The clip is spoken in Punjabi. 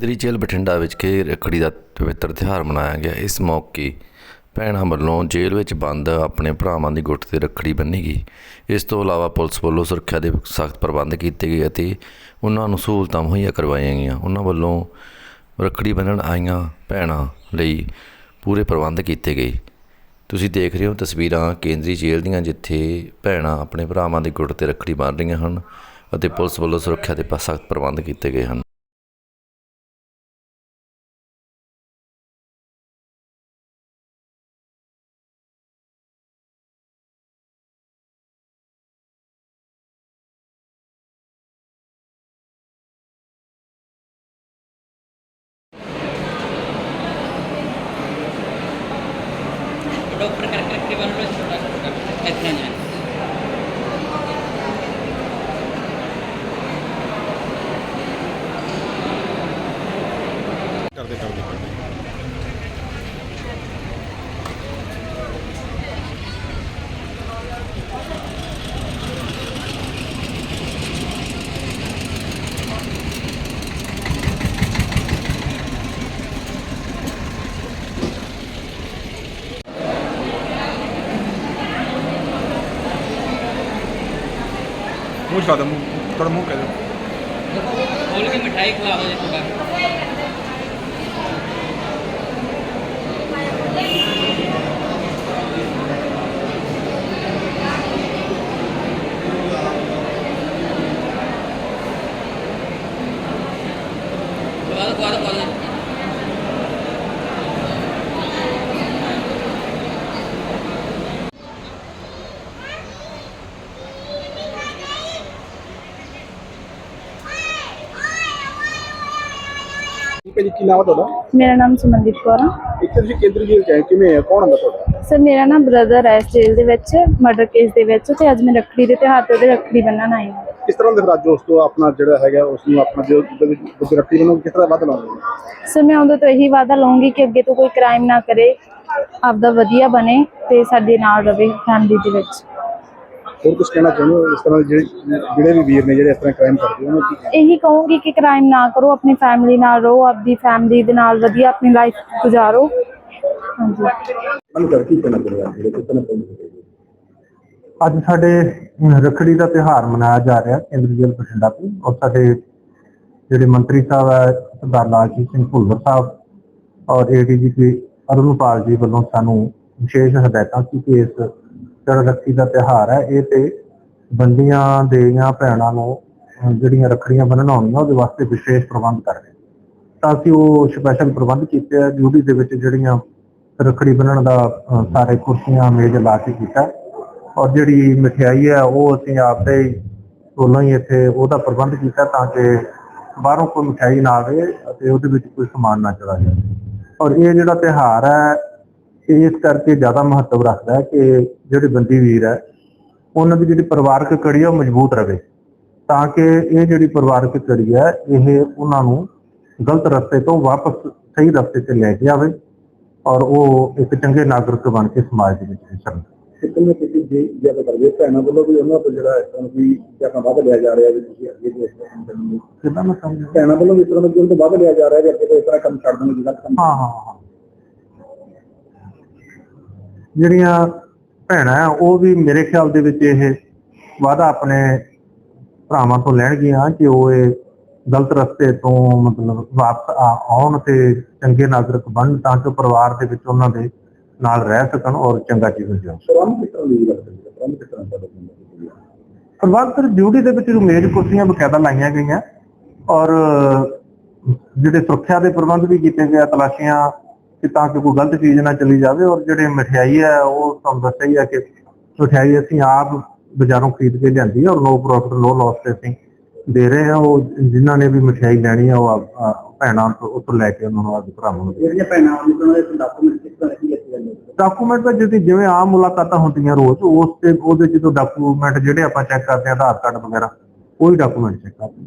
ਕੇਂਦਰੀ ਜੇਲ੍ਹ ਬਠਿੰਡਾ ਵਿਖੇ ਰੱਖੜੀ ਦਾ ਪਵਿੱਤਰ ਤਿਉਹਾਰ ਮਨਾਇਆ ਗਿਆ। ਇਸ ਮੌਕੇ ਭੈਣਾਂ ਵੱਲੋਂ ਜੇਲ੍ਹ ਵਿੱਚ ਬੰਦ ਆਪਣੇ ਭਰਾਵਾਂ ਦੀ ਗੁੱਟ ਤੇ ਰੱਖੜੀ ਬੰਨ੍ਹੀ ਗਈ। ਇਸ ਤੋਂ ਇਲਾਵਾ ਪੁਲਿਸ ਵੱਲੋਂ ਸੁਰੱਖਿਆ ਦੇ ਸਖਤ ਪ੍ਰਬੰਧ ਕੀਤੇ ਗਏ ਅਤੇ ਉਹਨਾਂ ਨੂੰ ਸਹੂਲਤਾਂ ਮੁਹੱਈਆ ਕਰਵਾਈਆਂ ਗਈਆਂ। ਉਹਨਾਂ ਵੱਲੋਂ ਰੱਖੜੀ ਬੰਨ੍ਹਣ ਆਈਆਂ ਭੈਣਾਂ ਲਈ ਪੂਰੇ ਪ੍ਰਬੰਧ ਕੀਤੇ ਗਏ। ਤੁਸੀਂ ਦੇਖ ਰਹੇ ਹੋ ਤਸਵੀਰਾਂ ਕੇਂਦਰੀ ਜੇਲ੍ਹ ਦੀਆਂ, ਜਿੱਥੇ ਭੈਣਾਂ ਆਪਣੇ ਭਰਾਵਾਂ ਦੀ ਗੁੱਟ ਤੇ ਰੱਖੜੀ ਬੰਨ੍ਹ ਰਹੀਆਂ ਹਨ ਅਤੇ ਪੁਲਿਸ ਵੱਲੋਂ ਸੁਰੱਖਿਆ ਦੇ ਸਖਤ ਪ੍ਰਬੰਧ ਕੀਤੇ ਗਏ ਹਨ। પૂછવા તો થોડો મૂકે દો. મીઠાઈ ਹੈ ਜੀ ਕੀ ਨਾਮ ਹੈ ਤੁਹਾਡਾ? ਮੇਰਾ ਨਾਮ ਸੁਮਨਦੀਪ ਕੌਰ ਆ। ਇੱਥੇ ਤੁਸੀਂ ਕੇਂਦਰੀ ਜੇਲ੍ਹ ਚ ਆਏ ਕਿਵੇਂ ਹੈ ਕੌਣ ਹੁੰਦਾ ਤੁਹਾਡਾ? ਸਰ ਮੇਰਾ ਨਾ ਬ੍ਰਦਰ ਹੈ ਇਸ ਜੇਲ੍ਹ ਦੇ ਵਿੱਚ ਮਰਡਰ ਕੇਸ ਦੇ ਵਿੱਚ ਤੇ ਅੱਜ ਮੈਂ ਰੱਖੜੀ ਦੇ ਤਿਉਹਾਰ ਤੇ ਉਹਦੇ ਰੱਖੜੀ ਬੰਨਣ ਆਈ ਹਾਂ। ਕਿਸ ਤਰ੍ਹਾਂ ਦੇ ਫਿਰ ਅੱਜ ਉਸ ਤੋਂ ਆਪਣਾ ਜਿਹੜਾ ਹੈਗਾ ਉਸ ਨੂੰ ਆਪਣਾ ਜੋ ਤੁਸੀਂ ਰੱਖੀ ਨੂੰ ਕਿਸ ਤਰ੍ਹਾਂ ਵੱਧ ਲਾਉਂਗੇ ਸਰ ਮੈਂ ਉਹਦੇ ਤੋਂ ਇਹੀ ਵਾਅਦਾ ਲਵਾਂਗੀ ਕਿ ਅੱਗੇ ਤੋਂ ਕੋਈ ਕ੍ਰਾਈਮ ਨਾ ਕਰੇ ਆਪਦਾ ਵਧੀਆ ਬਣੇ ਤੇ ਸਾਡੇ ਨਾਲ ਰਵੇ ਫੈਮਿਲੀ ਦੇ ਵਿੱਚ। ਹੋਰ ਕੁਝ ਕਹਿਣਾ ਚਾਹੁੰਦੇ ਹੋ? ਇਸ ਤਰ੍ਹਾਂ ਦੇ ਜਿਹੜੇ ਜਿਹੜੇ ਵੀ ਵੀਰ ਨੇ ਜਿਹੜੇ ਇਸ ਤਰ੍ਹਾਂ ਕ੍ਰਾਈਮ ਕਰਦੇ ਉਹਨਾਂ ਨੂੰ ਕੀ ਇਹੀ ਕਹੂੰਗੀ ਕਿ ਕ੍ਰਾਈਮ ਨਾ ਕਰੋ ਆਪਣੀ ਫੈਮਿਲੀ ਨਾਲ ਰਹੋ ਆਪਦੀ ਫੈਮਿਲੀ ਦੇ ਨਾਲ ਵਧੀਆ ਆਪਣੀ ਲਾਈਫ ਗੁਜ਼ਾਰੋ। ਹਾਂਜੀ। ਮਨ ਕਰ ਕੀ ਕਹਿਣਾ ਚਾਹੁੰਦੇ ਹੋ? ਜਿਹੜੇ ਕਿਸ ਤਰ੍ਹਾਂ ਕਰਦੇ ਅੱਜ ਸਾਡੇ ਰੱਖੜੀ ਦਾ ਤਿਉਹਾਰ ਮਨਾਇਆ ਜਾ ਰਿਹਾ ਕੇਂਦਰੀ ਜੇਲ੍ਹ ਬਠਿੰਡਾ ਤੋਂ। ਔਰ ਸਾਡੇ ਜਿਹੜੇ ਮੰਤਰੀ ਸਾਹਿਬ ਹੈ ਸਰਦਾਰ ਲਾਲਜੀਤ ਸਿੰਘ ਭੁੱਲਰ ਸਾਹਿਬ ਔਰ ਏਡੀਜੀਪੀ ਅਰੁਣਪਾਲ ਜੀ ਵੱਲੋਂ ਸਾਨੂੰ ਵਿਸ਼ੇਸ਼ ਹਦਾਇਤਾਂ ਸੀ ਕਿ ਇਸ ਜਿਹੜਾ ਰੱਖੜੀ ਦਾ ਤਿਉਹਾਰ ਹੈ, ਇਹ ਤੇ ਬੰਦੀਆਂ ਦੇ ਭੈਣਾਂ ਨੂੰ ਜਿਹੜੀਆਂ ਰੱਖੜੀਆਂ ਬੰਨ੍ਹਣ ਆਉਣੀਆਂ ਉਹਦੇ ਵਾਸਤੇ ਵਿਸ਼ੇਸ਼ ਪ੍ਰਬੰਧ ਕਰ ਰਹੇ ਤਾਂ ਅਸੀਂ ਉਹ ਸਪੈਸ਼ਲ ਪ੍ਰਬੰਧ ਕੀਤੇ ਆ ਡਿਊਟੀ ਦੇ ਵਿੱਚ ਜਿਹੜੀਆਂ ਰੱਖੜੀ ਬੰਨ੍ਹਣ ਦਾ ਸਾਰੇ ਕੁਰਸੀਆਂ, ਮੇਜ਼ ਲਾ ਕੇ ਕੀਤਾ। ਔਰ ਜਿਹੜੀ ਮਠਿਆਈ ਹੈ, ਉਹ ਅਸੀਂ ਆਪਦੇ ਹੀ ਕੋਲੋਂ ਹੀ ਇੱਥੇ ਉਹਦਾ ਪ੍ਰਬੰਧ ਕੀਤਾ ਤਾਂ ਕਿ ਬਾਹਰੋਂ ਕੋਈ ਮਠਿਆਈ ਨਾ ਆਵੇ ਅਤੇ ਉਹਦੇ ਵਿੱਚ ਕੋਈ ਸਮਾਨ ਨਾ ਚਲਾ ਜਾਵੇ। ਔਰ ਇਹ ਜਿਹੜਾ ਤਿਉਹਾਰ ਹੈ ਇਸ ਕਰਕੇ ਜ਼ਿਆਦਾ ਮਹੱਤਵ ਰੱਖਦਾ ਹੈ ਕਿ ਜਿਹੜੇ ਬੰਦੀ ਵੀਰ ਹੈ ਉਹਨਾਂ ਦੀ ਜਿਹੜੀ ਪਰਿਵਾਰਕ ਕੜੀ ਹੈ ਉਹ ਮਜ਼ਬੂਤ ਰਵੇ। ਤਾਂ ਕਿ ਇਹ ਜਿਹੜੀ ਪਰਿਵਾਰਕ ਕੜੀ ਹੈ ਇਹ ਉਹਨਾਂ ਨੂੰ ਗਲਤ ਰਸਤੇ ਤੋਂ ਵਾਪਸ ਸਹੀ ਰਸਤੇ ਤੇ ਲੈ ਕੇ ਆਵੇ ਔਰ ਉਹ ਇੱਕ ਚੰਗੇ ਨਾਗਰਿਕ ਬਣ ਕੇ ਸਮਾਜ ਦੇ ਵਿੱਚ ਵਿਚਰਨ ਕਿਤੇ ਨਾ ਕਿਤੇ ਜੇ ਜ਼ਿਆਦਾ ਕਰਦੇ ਭੈਣਾਂ ਵੱਲੋਂ ਵੀ ਉਹਨਾਂ ਤੋਂ ਜਿਹੜਾ ਇਸ ਤਰ੍ਹਾਂ ਦੀ ਜ਼ਿਆਦਾ ਵੱਧ ਲਿਆ ਜਾ ਰਿਹਾ ਵੀ ਤੁਸੀਂ ਅੱਗੇ ਤੋਂ ਇਸ ਤਰ੍ਹਾਂ ਕੰਮ ਕਰਨਗੇ। ਕਿੱਦਾਂ ਮੈਂ ਸਮਝਾਂ ਭੈਣਾਂ ਵੱਲੋਂ ਵੀ ਇਸ ਤਰ੍ਹਾਂ ਦਾ ਤੋਂ ਵੱਧ ਲਿਆ ਜਾ ਰਿਹਾ ਵੀ ਅੱਗੇ ਤੋਂ ਇਸ ਤਰ੍ਹਾਂ ਕੰਮ ਛੱਡ ਦੇਣਗੇ ਜਿਹੜਾ ਕੰਮ ਹਾਂ ਹਾਂ ਹਾਂ। ਜਿਹੜੀਆਂ ਭੈਣਾਂ ਆ ਉਹ ਵੀ ਮੇਰੇ ਖਿਆਲ ਦੇ ਵਿੱਚ ਇਹ ਵਾਅਦਾ ਆਪਣੇ ਭਰਾਵਾਂ ਤੋਂ ਲੈਣਗੀਆਂ ਕਿ ਉਹ ਇਹ ਗਲਤ ਰਸਤੇ ਤੋਂ ਮਤਲਬ ਵਾਪਸ ਆਉਣ ਤੇ ਚੰਗੇ ਨਾਗਰਿਕ ਬਣਨ ਤਾਂ ਕਿ ਪਰਿਵਾਰ ਦੇ ਵਿੱਚ ਉਹਨਾਂ ਦੇ ਨਾਲ ਰਹਿ ਸਕਣ ਔਰ ਚੰਗਾ ਜੀਵਨ ਜਿਉਣ। ਪ੍ਰਬੰਧ ਕਿਸ ਤਰ੍ਹਾਂ ਦੀ ਲੱਗਦਾ ਹੈ? ਪ੍ਰਬੰਧ ਕਿਸ ਤਰ੍ਹਾਂ ਦਾ ਲੱਗਦਾ ਹੈ? ਪ੍ਰਬੰਧ ਫਿਰ ਡਿਊਟੀ ਦੇ ਵਿੱਚ ਜੋ ਮੇਜ਼ ਕੁਰਸੀਆਂ ਬਕਾਇਦਾ ਲਾਈਆਂ ਗਈਆਂ ਔਰ ਜਿਹੜੇ ਸੁਰੱਖਿਆ ਦੇ ਪ੍ਰਬੰਧ ਵੀ ਕੀਤੇ ਗਏ ਤਲਾਸ਼ੀਆਂ ਕਿ ਤਾਂ ਕਿ ਕੋਈ ਗਲਤ ਚੀਜ਼ ਨਾ ਚਲੀ ਜਾਵੇ ਔਰ ਜਿਹੜੇ ਮਠਿਆਈ ਹੈ ਉਹ ਤੁਹਾਨੂੰ ਦੱਸਿਆ ਹੀ ਹੈ ਕਿ ਮਠਿਆਈ ਅਸੀਂ ਆਪ ਬਾਜ਼ਾਰੋਂ ਖਰੀਦ ਕੇ ਲਿਆਂਦੀ ਹੈ ਔਰ ਨੋ ਪ੍ਰੋਫਿਟ ਨੋ ਲਾਸ ਤੇ ਅਸੀਂ ਦੇ ਰਹੇ ਹਾਂ। ਉਹ ਜਿਨ੍ਹਾਂ ਨੇ ਵੀ ਮਠਿਆਈ ਲੈਣੀ ਹੈ ਉਹ ਆ, ਭੈਣਾਂ ਤੋਂ ਲੈ ਕੇ ਉਹਨਾਂ ਨੂੰ ਆਪਦੇ ਭਰਾਵਾਂ ਨੂੰ ਜਿਹੜੀਆਂ ਭੈਣਾਂ ਉਹਨਾਂ ਦੇ ਡਾਕੂਮੈਂਟ ਕਿਸ ਤਰ੍ਹਾਂ ਰੱਖੀ ਜਾਂਦੇ ਡਾਕੂਮੈਂਟ ਤਾਂ ਜਿਹੜੀ ਜਿਵੇਂ ਆਮ ਮੁਲਾਕਾਤਾਂ ਹੁੰਦੀਆਂ ਰੋਜ਼ ਉਸ ਤੇ ਉਹਦੇ ਜਦੋਂ ਡਾਕੂਮੈਂਟ ਜਿਹੜੇ ਆਪਾਂ ਚੈੱਕ ਕਰਦੇ ਹਾਂ ਆਧਾਰ ਕਾਰਡ ਵਗੈਰਾ ਉਹੀ ਡਾਕੂਮੈਂਟ ਚੈੱਕ ਕਰਦੇ